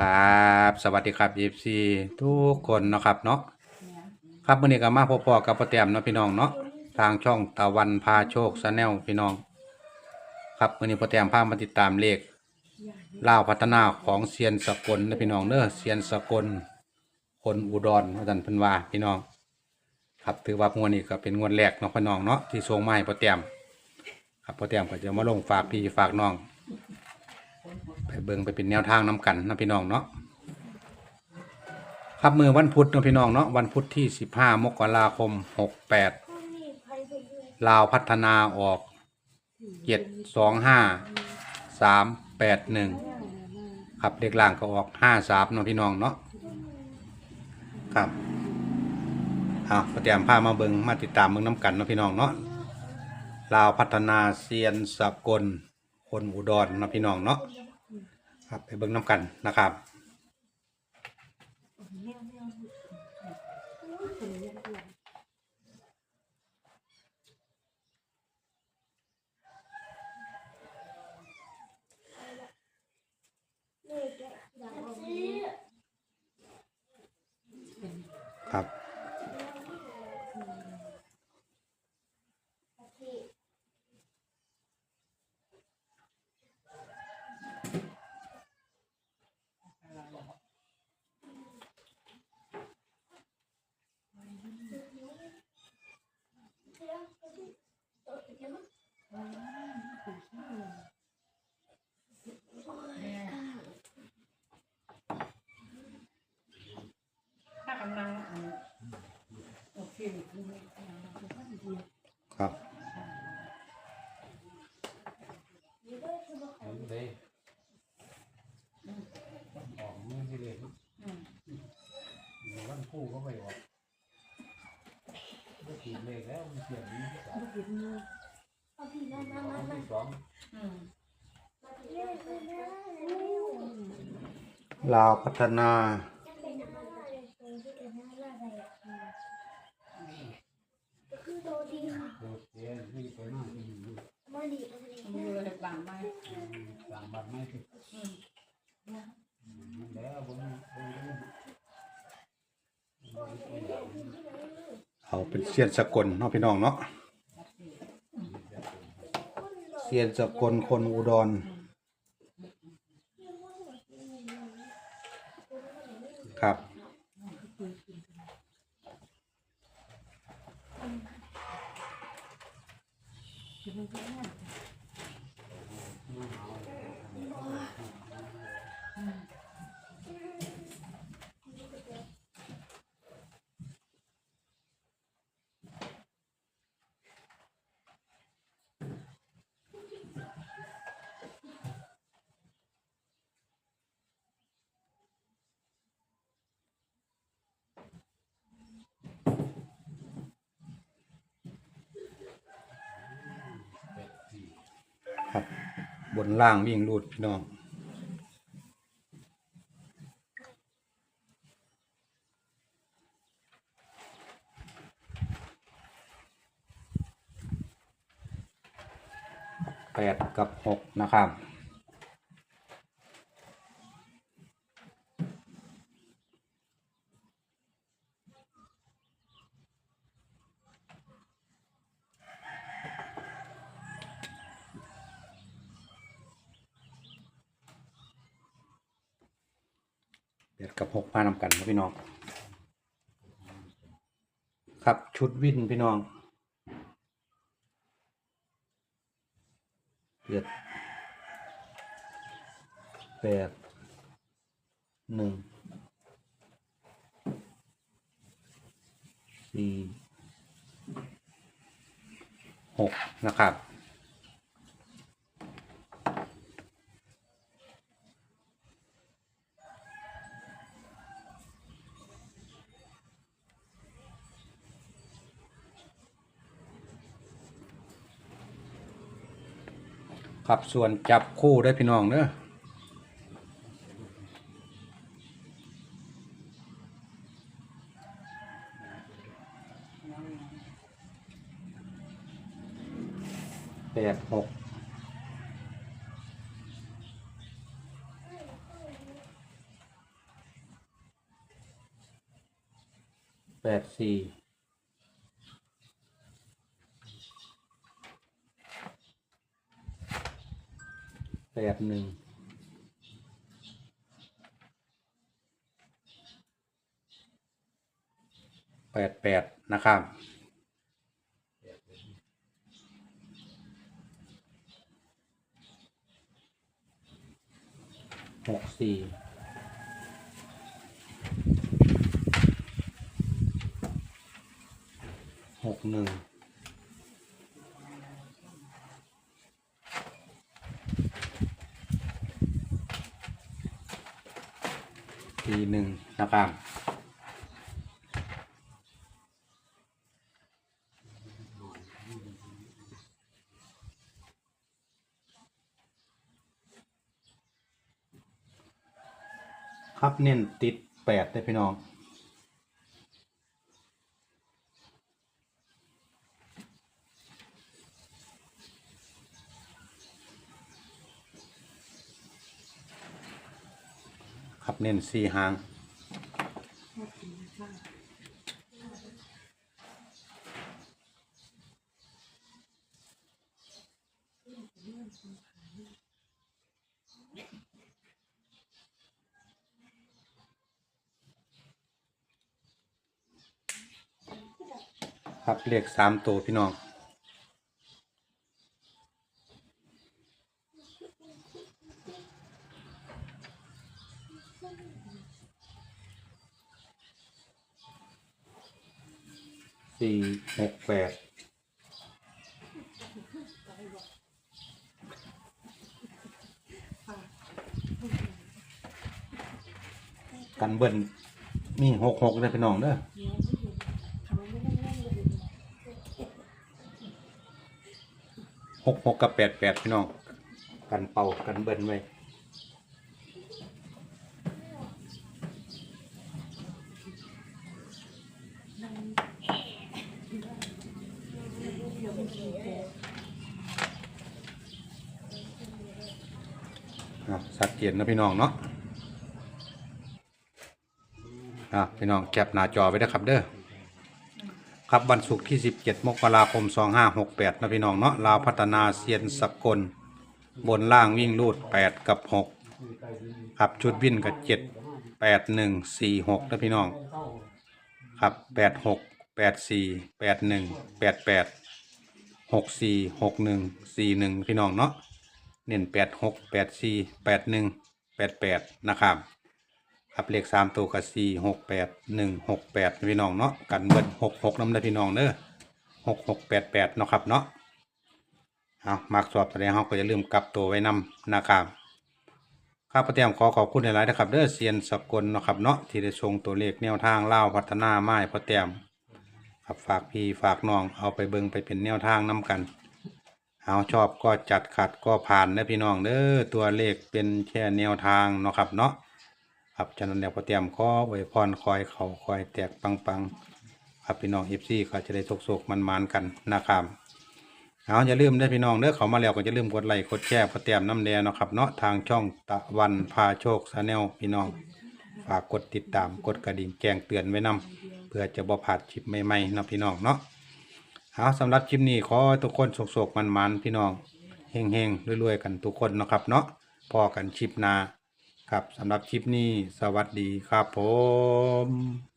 ครับ สวัสดีครับ FC ทุกคนเนาะครับเนาะครับมื้อนี้ก็มาพบๆกับป้าแต้มเนาะพี่น้องเนาะทางช่องตะวันพาโชคชาแนลพี่น้อง ครับมื้อนี้ป้าแต้มพามาติดตามเลขล่าวพัฒนาของเซียนสกลนะพี่น้องเด้อเซียนสกล คนอุดรว่าซั่นเพิ่นวาพี่น้อง ครับถือว่างวดนี้ก็เป็นงวดแรกเนาะพี่น้องเนาะที่ส่งไม้ป้าแต้มครับป้าแต้มก็จะมาลงฝากพี่ฝากน้อง ไปเบิ่งไปเป็นแนวทางน้กันนะพี่น้องเนาะครับมือวันพุธเนาะพี่น้องเนาะวันพุธที่ 15 มกราคม 68 ลาวพัฒนาออก 725 381 ครับเด็กล่างก็ออก 53เนาะพี่น้องเนาะครับเอาเตรียมพามาเบิงมาติดตามเบิงน้ำกันเนาะพี่น้องเนาะลาวพัฒนาเซียนสกลคนอุดรเนาะพี่น้องเนาะ ครับไปเบิ่งน้ำกันนะครับครับ ออกมือสิเลยวันคู่ก็ไม่ออกก็ขีดเลขแล้วมันเขียนนี้ที่สามที่สองอืมลาวพัฒนา คือโดดีค่ะ โดดเรียนนี่ไปมากที่นี่ มาดีมาดี มันอยู่ในบางไม้ สามบัตรไม่ถึง อืม แล้วผมผม เอาเป็นเซียนสกลเนาะพี่น้องเนาะเซียนสกลคนอุดรครับ บนล่างวิ่งรูดพี่น้องแปดกับหกนะครับ แปดกับหกมานำกันนะพี่น้อง ครับชุดวินพี่น้องเจ็ดแปดหนึ่งสี่หกนะครับ ครับส่วนจับคู่ได้พี่น้องเนอะแปดหกแปดสี่ ดหนึ่งแปดแปดนะครับ หกสี่หกหนึ่ง สี่หนึ่งนะครับครับเน้นติดแปดได้พี่น้อง ครับเน้นสี่หาง ครับเลขสามตัวพี่น้อง สี่หกแปดกันเบิ้ลมีหกหกเลยพี่น้องเด้อหกหกกับแปดแปดพี่น้อง กันเป่ากันเบิ้ลไว้ อะสักเกียนนะพี่น้องเนาะอะพี่น้องแคปหน้าจอไว้นะครับเด้อครับวันศุกร์ที่ 17 มกราคม 2568 นะพี่น้องเนาะลาวพัฒนาเซียนสกล บนล่างวิ่งรูด 8 กับ 6 ครับชุดวิ่นกับ 7 8 1 4 6 นะพี่น้อง ครับ 8 6 8 4 8 1 8 8 6 4 6 1 4 1พี่น้องเนาะเน้น8 6 8 4 8 1 8 8นะครับครับเลขสามตัวกับสี่หกแปดหนึ่งหกแปดพี่น้องเนาะกันเบิ้ลหกหกน้ำได้พี่น้องเด้อหกหกแปดแปดเนาะครับเนาะเอามักสอบแสดงเขาก็จะลืมกลับตัวไว้นำนะครับข้าพเจ้าขอขอบคุณหลายๆนะครับเด้อเซียนสกลนะครับเนาะที่ได้ชงตัวเลขแนวทางเล่าพัฒนาไม้พระเต้ม ครับฝากพี่ฝากน้องเอาไปเบิงไปเป็นแนวทางนํกัน เอาชอบก็จัดขัดก็ผ่านนะพี่น้องเด้อตัวเลขเป็นแค่แนวทางเนาะครับเนาะครับฉะนั้นแล้วพอเตรียมข้อไว้พรคอยเขาคอยแตกปังปังๆครับพี่น้องเอฟซีก็จะได้โศกๆมันๆกันนะครับเอาอย่าลืมได้พี่น้องเด้อเขามาแล้วก็จะลืมกดไลค์กดแชร์พอเตรียมน้ำแดงเนาะครับเนาะทางช่องตะวันพาโชคชาแนลพี่น้องฝากกดติดตามกดกระดิ่งแจ้งเตือนไว้นํ เพื่อจะบ่พลาดชิปใหม่ๆเนาะพี่น้องเนาะเอาสำหรับคลิปนี้ขอทุกคนโศกๆมันๆพี่น้องเฮงๆรวยๆกันทุกคนนะครับเนาะพอกันชิปนาครับสำหรับคลิปนี้สวัสดีครับผม